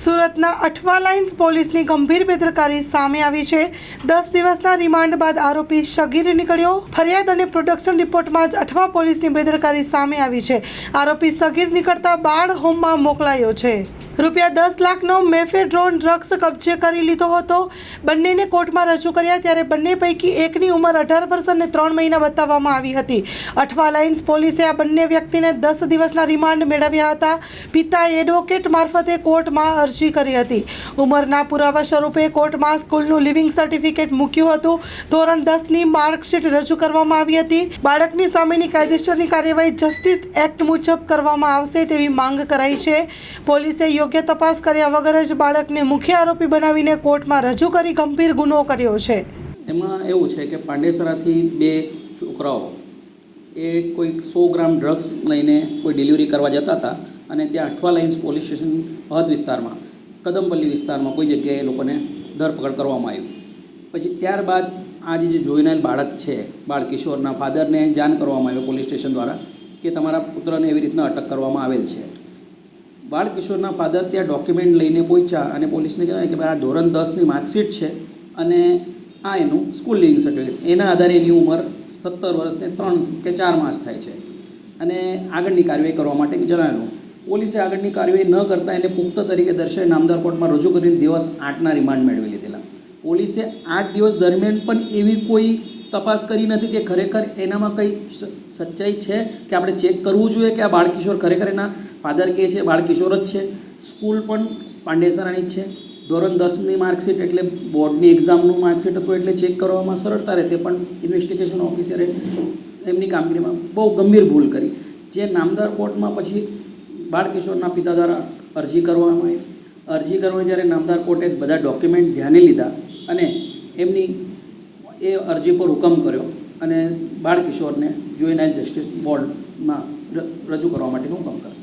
સુરતના અઠવા લાઇન્સ પોલીસની ગંભીર બેદરકારી સામે આવી છે. દસ દિવસના રિમાન્ડ બાદ આરોપી શગીર નીકળ્યો. ફરિયાદ અને પ્રોડક્શન રિપોર્ટમાં જ અઠવા પોલીસની બેદરકારી સામે આવી છે. આરોપી સગીર નીકળતા બાળ હોમમાં મોકલાયો છે. રૂપિયા દસ લાખનો મેફેડ્રોન ડ્રગ્સ કબજે કરી લીધો હતો. બંનેને કોર્ટમાં રજૂ કર્યા ત્યારે બંને પૈકી એકની ઉંમર અઢાર વર્ષ અને ત્રણ મહિના બતાવવામાં આવી હતી. અઠવા લાઇન્સ પોલીસે આ બંને વ્યક્તિને દસ દિવસના રિમાન્ડ મેળવ્યા હતા. પિતાએ એડવોકેટ મારફતે કોર્ટમાં અરજી કરી હતી. ઉંમરના પુરાવા સ્વરૂપે કોર્ટમાં સ્કૂલનું લિવિંગ સર્ટિફિકેટ મૂક્યું હતું. ધોરણ દસની માર્કશીટ રજૂ કરવામાં આવી હતી. બાળકની સામેની કાયદેસરની કાર્યવાહી જસ્ટિસ એક્ટ મુજબ કરવામાં આવશે તેવી માંગ કરાઈ છે. પોલીસે યોગ્ય તપાસ કર્યા વગર જ બાળકને મુખ્ય આરોપી બનાવીને કોર્ટમાં રજૂ કરી ગંભીર ગુનો કર્યો છે. એમાં એવું છે કે પાંડેસરાથી બે છોકરાઓ, એ કોઈ સો ગ્રામ ડ્રગ્સ લઈને કોઈ ડિલિવરી કરવા જતા હતા અને ત્યાં અઠવા લાઇન્સ પોલીસ સ્ટેશન હદ વિસ્તારમાં, કદમપલ્લી વિસ્તારમાં કોઈ જગ્યાએ એ લોકોને ધરપકડ કરવામાં આવી. પછી ત્યારબાદ આજે જે જોઈનાયેલ બાળક છે, બાળ કિશોરના ફાધરને જાણ કરવામાં આવ્યો પોલીસ સ્ટેશન દ્વારા કે તમારા પુત્રને એવી રીતના અટક કરવામાં આવેલ છે. બાળ કિશોરના ફાધર ત્યાં ડોક્યુમેન્ટ લઈને પહોંચ્યા અને પોલીસને કહેવાય કે ભાઈ આ ધોરણ દસની માર્કશીટ છે અને આ એનું સ્કૂલ લિવિંગ સર્ટિફિકેટ એના આધારે એની ઉંમર સત્તર વર્ષને ત્રણ કે ચાર માસ થાય છે. અને આગળની કાર્યવાહી કરવા માટે જણાવેલું પોલીસે આગળની કાર્યવાહી ન કરતાં એને પુખ્ત તરીકે દર્શાવી નામદાર કોર્ટમાં રજૂ કરીને દિવસ આઠના રિમાન્ડ મેળવી લીધેલા. પોલીસે આઠ દિવસ દરમિયાન પણ એવી કોઈ તપાસ કરી નથી કે ખરેખર એનામાં કંઈ સચ્ચાઈ છે? કે આપણે ચેક કરવું જોઈએ કે આ બાળકિશોર ખરેખર એના ફાધર કે છે, બાળકિશોર જ છે? સ્કૂલ પણ પાંડેસરાની છે. ધોરણ દસની માર્કશીટ એટલે બોર્ડની એક્ઝામનું માર્કશીટ હતું એટલે ચેક કરવામાં સરળતા રહે. તે પણ ઇન્વેસ્ટિગેશન ઓફિસરે એમની કામગીરીમાં બહુ ગંભીર ભૂલ કરી. જે નામદાર કોર્ટમાં પછી બાળકિશોરના પિતા દ્વારા અરજી કરવામાં આવી. અરજી કરવા જ્યારે નામદાર કોર્ટે બધા ડોક્યુમેન્ટ ધ્યાને લીધા અને એમની એ અરજી પર હુકમ કર્યો અને બાળકિશોરને જુએનાઇલ જસ્ટિસ બોર્ડમાં રજૂ કરવા માટેનું હુકમ કર્યો.